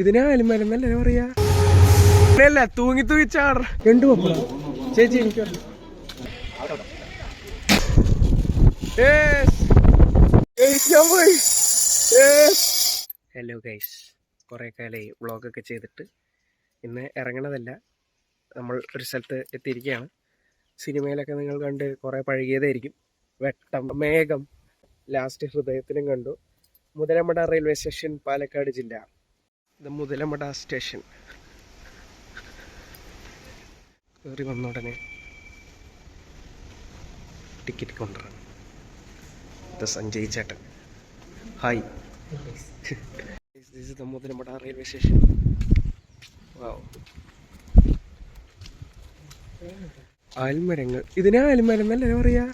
ഇതിനെ ആലിമരുന്നല്ലേ പറയാ? അല്ല തൂങ്ങി തൂങ്ങി രണ്ടു പപ്പട. ചേച്ചി എനിക്ക് ഹലോ ഗൈസ് കുറേ കാലമായി വ്ളോഗൊക്കെ ചെയ്തിട്ട് ഇന്ന് ഇറങ്ങണതല്ല. നമ്മൾ ഒരു സ്ഥലത്ത് എത്തിയിരിക്കുകയാണ് സിനിമയിലൊക്കെ നിങ്ങൾ കണ്ട് കുറേ പഴകിയതായിരിക്കും. വെട്ടം മേഘം ലാസ്റ്റ് ഹൃദയത്തിലും കണ്ടു. മുതലമട റെയിൽവേ സ്റ്റേഷൻ പാലക്കാട് ജില്ല. ഇത് മുതലമട സ്റ്റേഷൻ. കയറി വന്ന ഉടനെ ടിക്കറ്റ് കൊണ്ടുവരണം ഇത് സഞ്ജയ് ചേട്ടൻ. Hi this the Muthalamada railway station wow ആൽമരങ്ങൾ. ഇതിനെ ആൽമരം എന്നല്ലേ പറയാ?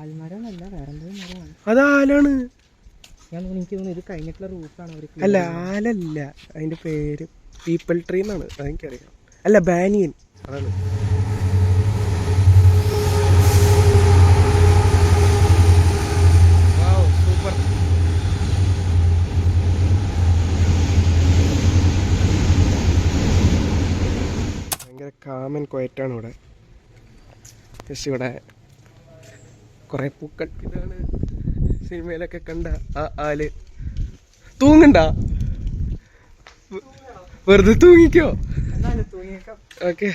ആൽമരമല്ല വേറെ എന്തെങ്കിലും മരമാണ്. അത് ആലാണ്. ഞാൻ തോന്നുന്നു എനിക്ക് തോന്നുന്നു ഇത് കഴിഞ്ഞിട്ടുള്ള റൂട്ടാണ് അവർ അല്ല ആലല്ല. അതിന്റെ പേര് പീപ്പിൾ ട്രീ എന്നാണ്. അതെനിക്കറിയാം അല്ല ബാനിയൻ അതാണ്. കാമൻ ക്വയറ്റാണ് ഇവിടെ. ജസ്റ്റ് ഇവിടെ കുറെ പൂക്കൾ. ഇതാണ് സിനിമയിലൊക്കെ കണ്ട ആ ആൽ. തൂങ്ങണ്ട വെറുതെ തൂങ്ങിക്കോ? ഓക്കെ.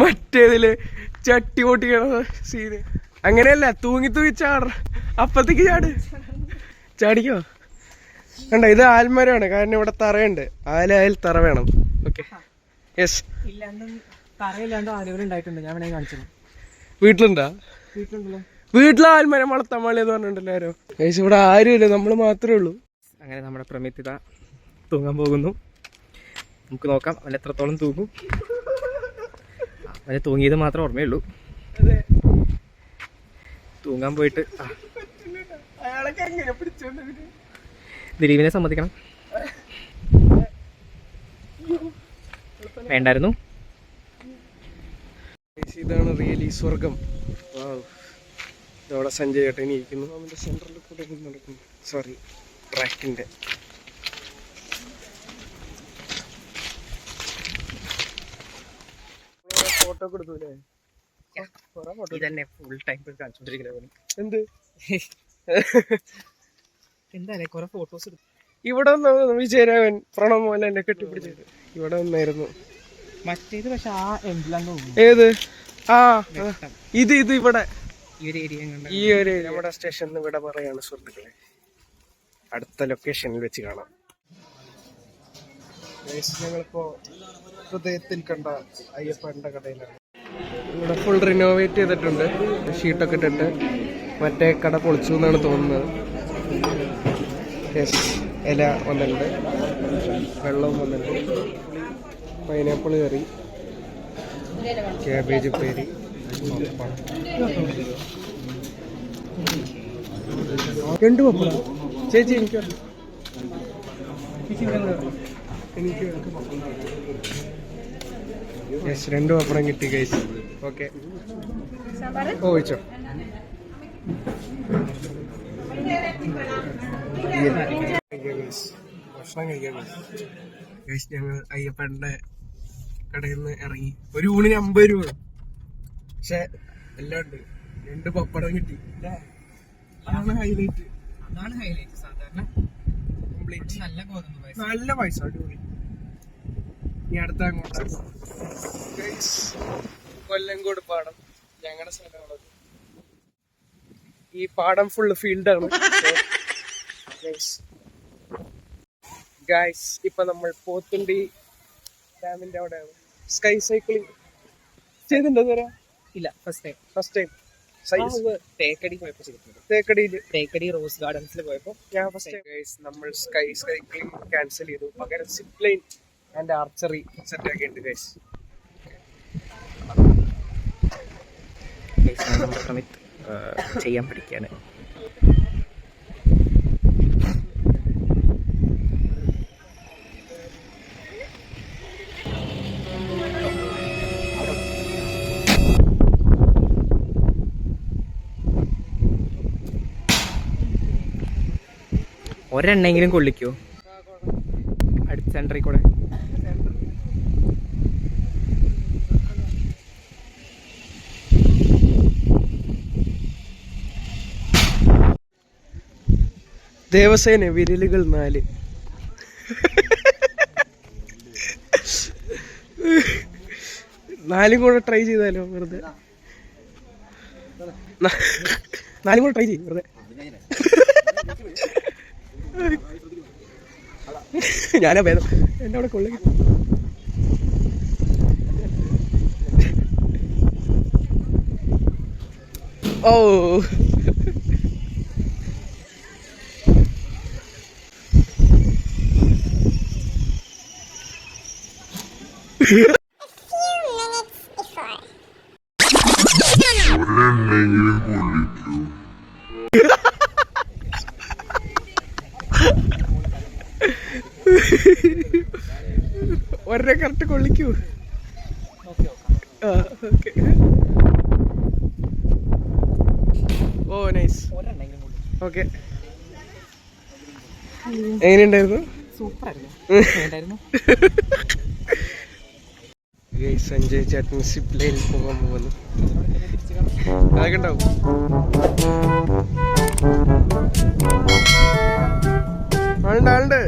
മറ്റേതിൽ ചട്ടി പൊട്ടിക്കണ സീന് അങ്ങനെയല്ല തൂങ്ങി തൂങ്ങി ചാട അപ്പത്തേക്ക് ചാട്. ചാടിക്കോ? കണ്ട ഇത് ആൽമരമാണ്. കാരണം ഇവിടെ തറയുണ്ട്. ആലായാൽ തറ വേണം. ഓക്കെ. യെസ്. തറയില്ലാണ്ടും ആലുകൾ ഉണ്ടായിട്ടുണ്ട്. ഞാൻ വേണമെങ്കിൽ കാണിച്ചു വീട്ടിലുണ്ടാ? വീട്ടിലുണ്ടല്ലോ. വീട്ടിലെ ആൽമരം വളർത്താൻ പാടില്ല എന്ന് പറഞ്ഞിട്ടുണ്ടല്ലോ ആരോ. ഗൈസ് ഇവിടെ ആരുമില്ല നമ്മൾ മാത്രമേ ഉള്ളൂ. അങ്ങനെ നമ്മുടെ പ്രമിത്തിത തൂങ്ങാൻ പോകുന്നു. നമുക്ക് നോക്കാം അവൻ എത്രത്തോളം തൂങ്ങും. അവന് തൂങ്ങിയത് മാത്രമേ ഓർമ്മയുള്ളൂ. തൂങ്ങാൻ പോയിട്ട് ആ, അയാളൊക്കെ എങ്ങനെ പിടിച്ചോണ്ട് ദിലീപിനെ സമ്മതിക്കണം. വേണ്ടായിരുന്നു. ഇതാണ് റിയലി സ്വർഗം. ഇതവിടെ സഞ്ജയ് ചേട്ടൻ ഇരിക്കുന്നു. അവന്റെ സെന്ററിൽ കൂടെ നടക്കുന്നു. സോറി ട്രാക്കിന്റെ ഫോട്ടോ കൊടുത്തൂലേ കുറെ ഫോട്ടോ ഇതന്നെ ഫുൾ ടൈം കാണിച്ചോണ്ടിരിക്കുന്നത് എന്ത്? എന്തായാലും കുറെ ഫോട്ടോസ് എടുത്തു. ഇവിടെ വിജയരാഘവൻ പ്രണവ് മോഹൻ എന്നെ കെട്ടിപ്പിടിച്ചത് ഇവിടെ വന്നായിരുന്നു. മറ്റേത് പക്ഷെ ആ ഏത്? ആ. ഇത് ഇത് ഇവിടെ. ഈ ഒരു ഏരിയ കണ്ട ഈ ഒരു നമ്മുടെ സ്റ്റേഷനിൽ ഇവിടെ പറയാണ് സുഹൃത്തുക്കളെ. അടുത്ത ലൊക്കേഷനിൽ വെച്ച് കാണാം. ഞങ്ങളിപ്പോ ഹൃദയത്തിൽ കണ്ട അയ്യപ്പന്റെ കടയിലാണ്. ഇവിടെ ഫുൾ റിനോവേറ്റ് ചെയ്തിട്ടുണ്ട്. ഷീട്ടൊക്കെ ഇട്ടിട്ട് മറ്റേ കട പൊളിച്ചു എന്നാണ് തോന്നുന്നത്. ഇല വന്നിട്ടുണ്ട്. വെള്ളവും വന്നിട്ടുണ്ട്. പൈനാപ്പിൾ കറി. ക്യാബേജ് ഉപ്പേരി. പപ്പടം. രണ്ട് പപ്പടം. ചേച്ചി എനിക്ക്. എനിക്ക് യെസ് രണ്ട് പപ്പടം കിട്ടി കഴിച്ചു ഓക്കെ ഓ വെച്ചോ. ഭക്ഷണം കഴിക്കാൻ ഞങ്ങൾ അയ്യപ്പന്റെ കടയിൽ നിന്ന് ഇറങ്ങി. ഒരു ഊണിന് അമ്പത് രൂപ. പക്ഷെ എല്ലാം ഉണ്ട് രണ്ട് പപ്പടം കിട്ടി. അതാണ് ഹൈലൈറ്റ് അതാണ് ഹൈലൈറ്റ് സാധാരണ. കംപ്ലീറ്റ് നല്ല ഗോതമ്പ് പായസം. നല്ല പൈസ അടിപൊളി. ഇനി അടുത്ത അങ്ങോട്ട്. Guys, കൊല്ലങ്കോട് പാടം ഞങ്ങളുടെ സ്ഥലമാണത്. ഈ പാടം ഫുള്ള് ഫീൽഡാണ് ഗായ്സ് ഇപ്പൊ നമ്മൾ പോത്തുണ്ടി ഡാമിന്റെ അവിടെയാണ്. സ്കൈ സൈക്ലിംഗ് ചെയ്തിട്ടുണ്ടോ ഇതുവരെ? ഇല്ല ഫസ്റ്റ് ടൈം ഫസ്റ്റ് ടൈം സൈസ് തേക്കടി പോയപ്പോൾ ചെയ്തിട്ടുണ്ട്. തേക്കടിയിൽ തേക്കടി റോസ് ഗാർഡൻസിൽ പോയപ്പോ ഞാൻ ഫസ്റ്റ് ഗൈസ് നമ്മൾ സ്കൈ സൈക്ലിംഗ് ക്യാൻസൽ ചെയ്തു. പകരം zip line and archery set ആക്കിയിട്ടുണ്ട് ഗൈസ് നമ്മുടെ പ്രമിത് ചെയ്യാൻ പഠിക്കാണ് ഒരെണ്ണെങ്കിലും കൊള്ളിക്കോ? അടുത്ത സെന്ററിൽ കൂടെ. ദേവസേന വിരലുകൾ നാല്. നാലും കൂടെ ട്രൈ ചെയ്താലോ വെറുതെ? നാലും കൂടെ ട്രൈ ചെയ്യും വെറുതെ. ഞാനാ ഭേദം. എന്റെ അവിടെ കൊള്ളി. ഓ. ഒരെണ്ണെങ്കിലും ഒരേ കറക്റ്റ് കൊള്ളിക്കൂ. ഓ നൈസ്. ഓക്കെ. എങ്ങനെയുണ്ടായിരുന്നു? സഞ്ജയ് ചേട്ടൻ സിപ്പ് ലൈനിൽ പോകാൻ പോകുന്നു. അതൊക്കെ ഉണ്ടാവും. ആളുണ്ട് ആളുണ്ട്.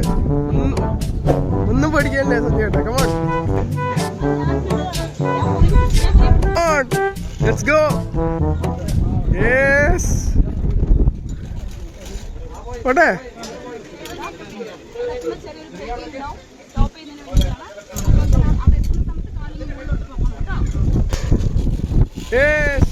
ഒന്നും- പഠിക്കാനില്ലേ Sanjay come on let's go yes പോട്ടെ യെസ്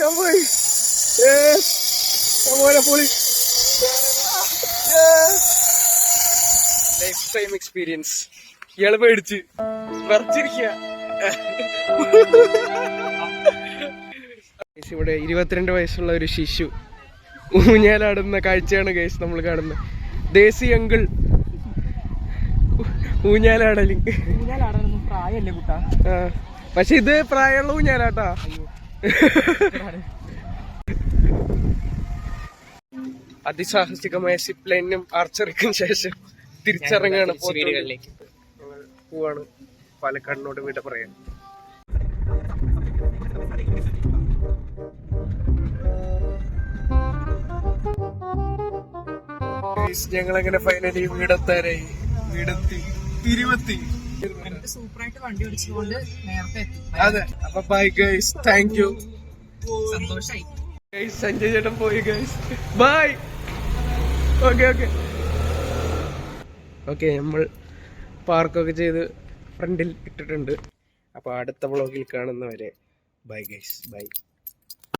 ഞാൻ പോയി. യെസ് പോലെ പൊളി ലൈഫ് ടൈം എക്സ്പീരിയൻസ് ഇയാൾ പേടിച്ച്. വിറച്ചിരിക്കുക Guys, ഇവിടെ ഇരുപത്തിരണ്ട് വയസ്സുള്ള ഒരു ശിശു ഊഞ്ഞാലാടുന്ന കാഴ്ചയാണ് കേസ് നമ്മൾ കാണുന്നത്. ദേശി അങ്കിൾ ഊഞ്ഞാലാടലിങ്. പക്ഷെ ഇത് പ്രായമുള്ള ഊഞ്ഞാലാട്ടാ. അതിസാഹസികമായ സിപ്പ് ലൈനും ആർച്ചറിക്കും ശേഷം തിരിച്ചിറങ്ങാണ്. പോവാണ്. പാലക്കാടിനോട് വിട പറയാൻ. ഞങ്ങൾ അങ്ങനെ ഫൈനലി വീടെത്താരായി വീടെത്തി. തിരുവത്തി. സൂപ്പറായിട്ട് വണ്ടി ഓടിച്ചതുകൊണ്ട് നേരത്തെ അതെ. അപ്പൊ ബൈ ഗൈസ് താങ്ക് യു സന്തോഷായി. ഗൈസ് സഞ്ജയ് ചേട്ടൻ പോയി guys bye okay okay okay നമ്മൾ പാർക്കൊക്കെ ചെയ്ത് ഫ്രണ്ടിൽ ഇട്ടിട്ടുണ്ട്. അപ്പോൾ അടുത്ത വ്ളോഗിൽ കാണുന്നവരെ. Bye guys bye